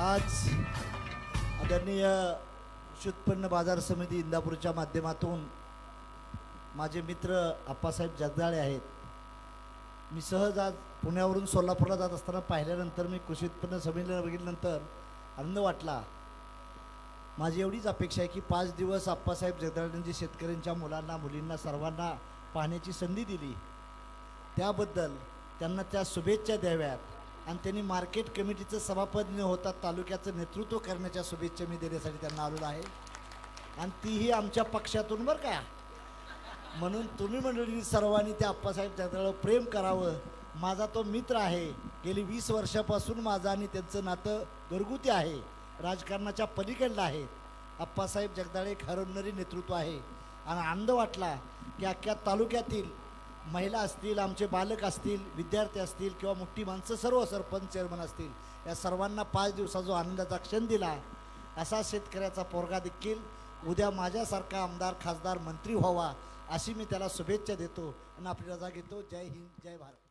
आज आदरणीय कृषी उत्पन्न बाजार समिती इंदापूरच्या माध्यमातून माझे मित्र आप्पासाहेब जगदाळे आहेत. मी सहज आज पुण्यावरून सोलापूरला जात असताना पाहिल्यानंतर मी कृषी उत्पन्न समितीला बघितल्यानंतर आनंद वाटला. माझी एवढीच अपेक्षा आहे की पाच दिवस आप्पासाहेब जगदाळेंनी शेतकऱ्यांच्या मुलांना मुलींना सर्वांना पाहण्याची संधी दिली. त्याबद्दल त्यांना त्या शुभेच्छा द्याव्यात. आणि त्यांनी मार्केट कमिटीचं सभापद न होता तालुक्याचं नेतृत्व करण्याच्या शुभेच्छा मी देण्यासाठी त्यांना आलेलो आहे. आणि तीही आमच्या पक्षातून बरं का. म्हणून तुम्ही मंडळी सर्वांनी त्या आप्पासाहेब जगदाळावर प्रेम करावं. माझा तो मित्र आहे. गेली वीस वर्षापासून माझं आणि त्यांचं नातं घरगुती आहे. राजकारणाच्या पलीकडलं आहे. आप्पासाहेब जगदाळे एक हरवणारी नेतृत्व आहे. आणि आनंद वाटला की अख्ख्या तालुक्यातील महिला असतील आमचे बालक असतील विद्यार्थी असतील किंवा मोठी माणसं सर्व सरपंच चेअरमन असतील या सर्वांना पाच दिवसा जो आनंदाचा क्षण दिला. असा शेतकऱ्याचा पोरगा देखील उद्या माझ्यासारखा आमदार खासदार मंत्री व्हावा अशी मी त्याला शुभेच्छा देतो आणि आपली रजा घेतो. जय हिंद जय भारत.